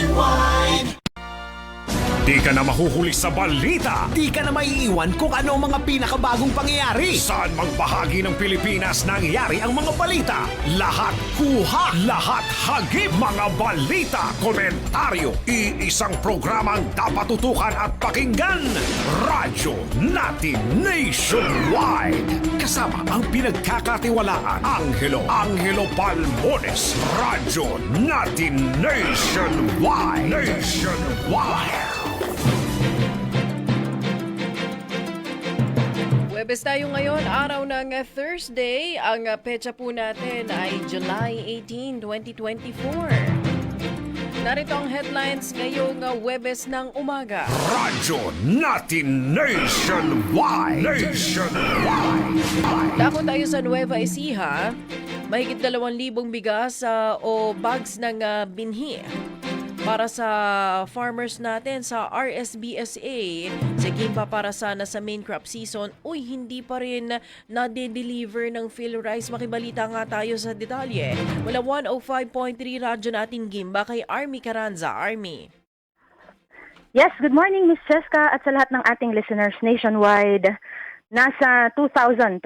nationwide. Di ka na mahuhuli sa balita. Di ka na maiiwan kung ano ang mga pinakabagong pangyayari. Saan mang bahagi ng Pilipinas nangyari ang mga balita? Lahat kuha, lahat hagip. Mga balita, komentaryo Iisang programang dapat tutukan at pakinggan. Radyo natin nationwide Kasama ang pinagkakatiwalaan Angelo Angelo Palmones Radyo natin nationwide Nationwide Webes tayo ngayon, araw ng uh, Thursday. Ang uh, petsa po natin ay July 18, 2024. Narito ang headlines ngayong uh, Webes ng umaga. Radyo natin nationwide Nationwide Dako tayo sa Nueva Ecija. Mahigit 2,000 bigas uh, o bags ng uh, binhi para sa farmers natin sa RSBSA. Sa Gimba para sana sa main crop season, uy, hindi pa rin na-deliver ng fill rice. Makibalita nga tayo sa detalye. Wala 105.3 radyo natin Gimba kay Army Caranza. Army. Yes, good morning Miss Cheska at sa lahat ng ating listeners nationwide. Nasa 2,367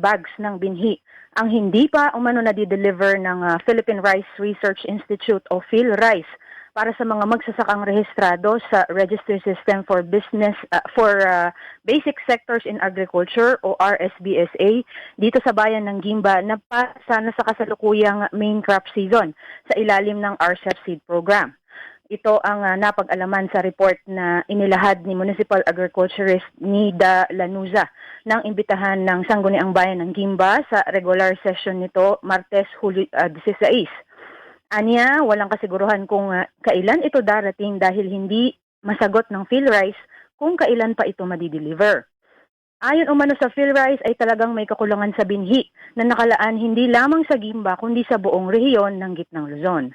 bags ng binhi ang hindi pa umano na deliver ng ah, Philippine Rice Research Institute o PhilRice para sa mga magsasakang rehistrado sa Register System for Business ah, for ah, Basic Sectors in Agriculture o RSBSA dito sa bayan ng Gimba na pa sana sa kasalukuyang main crop season sa ilalim ng RCEP Seed Program. Ito ang ah, napag-alaman sa report na inilahad ni Municipal Agriculturist Nida Lanuza ng imbitahan ng Sangguniang Bayan ng Gimba sa regular session nito Martes, Huli, ah, 16. Anya, walang kasiguruhan kung ah, kailan ito darating dahil hindi masagot ng PhilRice kung kailan pa ito madideliver. Ayon umano sa PhilRice ay talagang may kakulangan sa binhi na nakalaan hindi lamang sa Gimba kundi sa buong rehiyon ng Gitnang Luzon.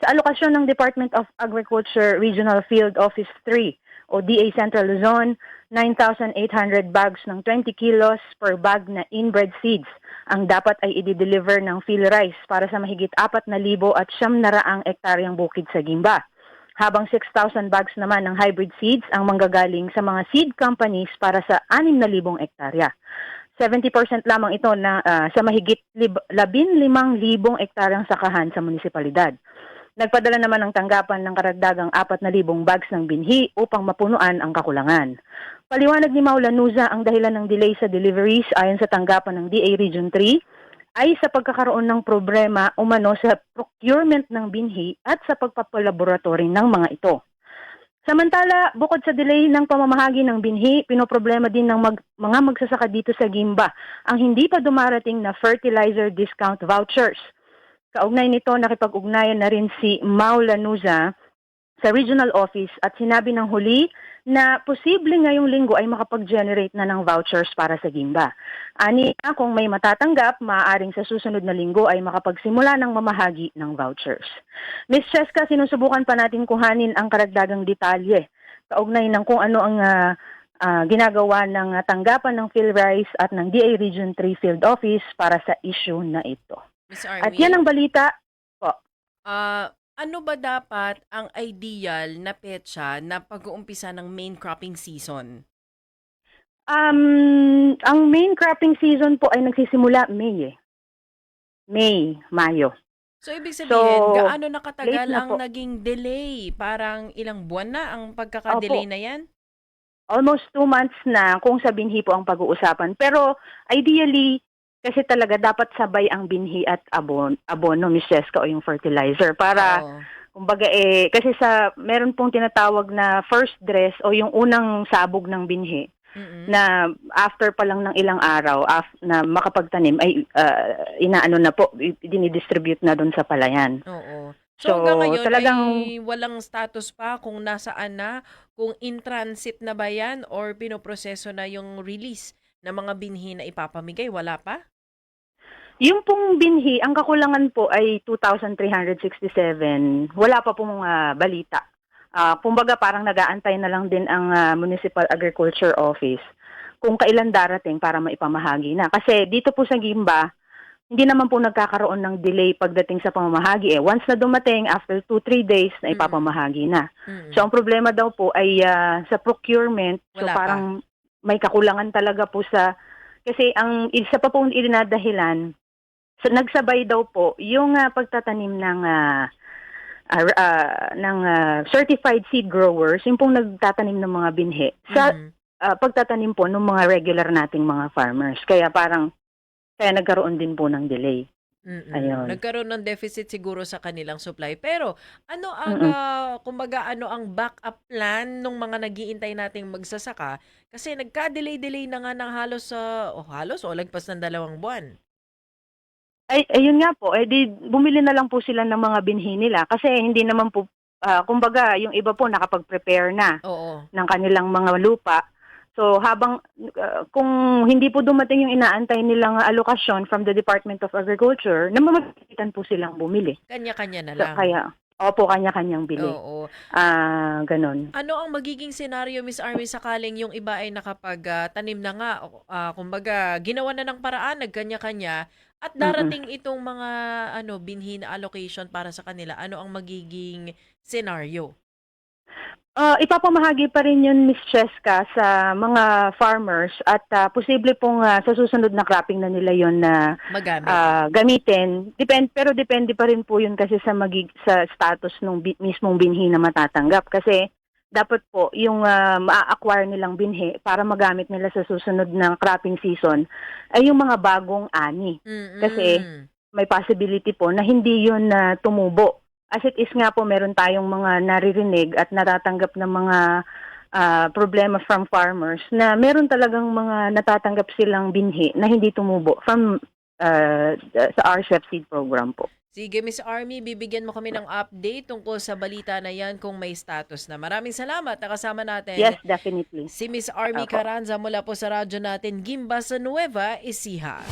Sa alokasyon ng Department of Agriculture Regional Field Office 3 o DA Central Luzon, 9,800 bags ng 20 kilos per bag na inbred seeds ang dapat ay i-deliver ng PhilRice para sa mahigit 4,000 at siyam na raang ektaryang bukid sa Gimba. Habang 6,000 bags naman ng hybrid seeds ang manggagaling sa mga seed companies para sa 6,000 ektarya. 70% lamang ito na ah, sa mahigit lib- 15,000 ektaryang sakahan sa munisipalidad. Nagpadala naman ng tanggapan ng karagdagang 4,000 bags ng binhi upang mapunuan ang kakulangan. Paliwanag ni Maula Nuza ang dahilan ng delay sa deliveries ayon sa tanggapan ng DA Region 3 ay sa pagkakaroon ng problema umano sa procurement ng binhi at sa pagpapalaboratory ng mga ito. Samantala, bukod sa delay ng pamamahagi ng binhi, pinoproblema din ng mag- mga magsasaka dito sa Gimba ang hindi pa dumarating na fertilizer discount vouchers. Kaugnay nito, nakipag-ugnayan na rin si Mau Lanuza sa regional office at sinabi ng huli na posible ngayong linggo ay makapag-generate na ng vouchers para sa Gimba. Ani na kung may matatanggap, maaaring sa susunod na linggo ay makapagsimula ng mamahagi ng vouchers. Ms. Cheska, sinusubukan pa natin kuhanin ang karagdagang detalye kaugnay ng kung ano ang ah, ah, ginagawa ng tanggapan ng PhilRice at ng DA Region 3 Field Office para sa issue na ito. Miss Army. At yan ang balita. Ah, ano ba dapat ang ideal na petsa na pag-uumpisa ng main cropping season? Um, ang main cropping season po ay nagsisimula May eh. May, Mayo. So, ibig sabihin, So, gaano nakatagal na ang po. naging delay? Parang ilang buwan na ang pagkakadelay Opo. na yan? Almost two months na kung sa binhi po ang pag-uusapan. Pero ideally, kasi talaga dapat sabay ang binhi at abon, abono, Miss Jessica, o yung fertilizer. Para, Oo. kumbaga eh, kasi sa, meron pong tinatawag na first dress o yung unang sabog ng binhi Mm-mm. na after pa lang ng ilang araw af, na makapagtanim ay ah, inaano na po, dinidistribute na doon sa palayan. Oo. So, So, hanggang ngayon talagang- ay walang status pa kung nasaan na, kung in transit na ba yan or pinoproseso na yung release ng mga binhi na ipapamigay. Wala pa? Yung pong binhi, ang kakulangan po ay 2,367. Wala pa pong ah, balita. Ah, kumbaga parang nag-aantay na lang din ang ah, Municipal Agriculture Office kung kailan darating para maipamahagi na. Kasi dito po sa Gimba, hindi naman po nagkakaroon ng delay pagdating sa pamamahagi. Eh, once na dumating, after 2-3 days, na ipapamahagi na. Mm-mm. So, ang problema daw po ay ah, sa procurement. So, Wala pa. May kakulangan talaga po sa... Kasi ang isa pa pong irinadahilan, so, nagsabay daw po yung ah, pagtatanim ng... ah, ah, ah, ng ah, certified seed growers, yung pong nagtatanim ng mga binhi, sa Mhm. ah, pagtatanim po ng mga regular nating mga farmers. Kaya parang, kaya nagkaroon din po ng delay. Mm-mm. Ayun. Nagkaroon ng deficit siguro sa kanilang supply. Pero ano ang Mm-mm. ah, kumbaga ano ang backup plan nung mga nagiintay nating magsasaka kasi nagka-delay-delay na nga ng halos sa o halos o lagpas ng dalawang buwan. Ay, ayun nga po, eh di, bumili na lang po sila ng mga binhi nila kasi hindi naman po, ah, kumbaga, yung iba po nakapag-prepare na Oo. ng kanilang mga lupa. So habang, ah, kung hindi po dumating yung inaantay nilang alokasyon from the Department of Agriculture, namamagitan po silang bumili. Kanya-kanya na So, lang. kaya, opo, kanya-kanyang bili. Oo. Ah, ganon. Ano ang magiging senaryo, Miss Army, sakaling yung iba ay nakapag-tanim na nga, ah, kumbaga, ginawa na ng paraan, nagkanya-kanya, at darating itong mga ano binhi na allocation para sa kanila, ano ang magiging senaryo? Ah, ipapamahagi pa rin yun, Miss Cheska, sa mga farmers at ah, posible pong ah, sa susunod na cropping na nila yon na Magamit. ah, gamitin. Depend, pero depende pa rin po yun kasi sa, magig, sa status ng mismong binhi na matatanggap. Kasi dapat po yung ah, maa-acquire nilang binhi para magamit nila sa susunod ng cropping season ay yung mga bagong ani. Mm-mm. kasi, May possibility po na hindi yun na tumubo. As it is nga po, meron tayong mga naririnig at natatanggap ng mga ah, problema from farmers na meron talagang mga natatanggap silang binhi na hindi tumubo from ah, sa RCEP seed program po. Sige, Miss Army, bibigyan mo kami ng update tungkol sa balita na yan kung may status na. Maraming salamat. Nakasama natin Yes, definitely. si Miss Army Apo. Carranza mula po sa radyo natin, Gimba sa Nueva Ecija.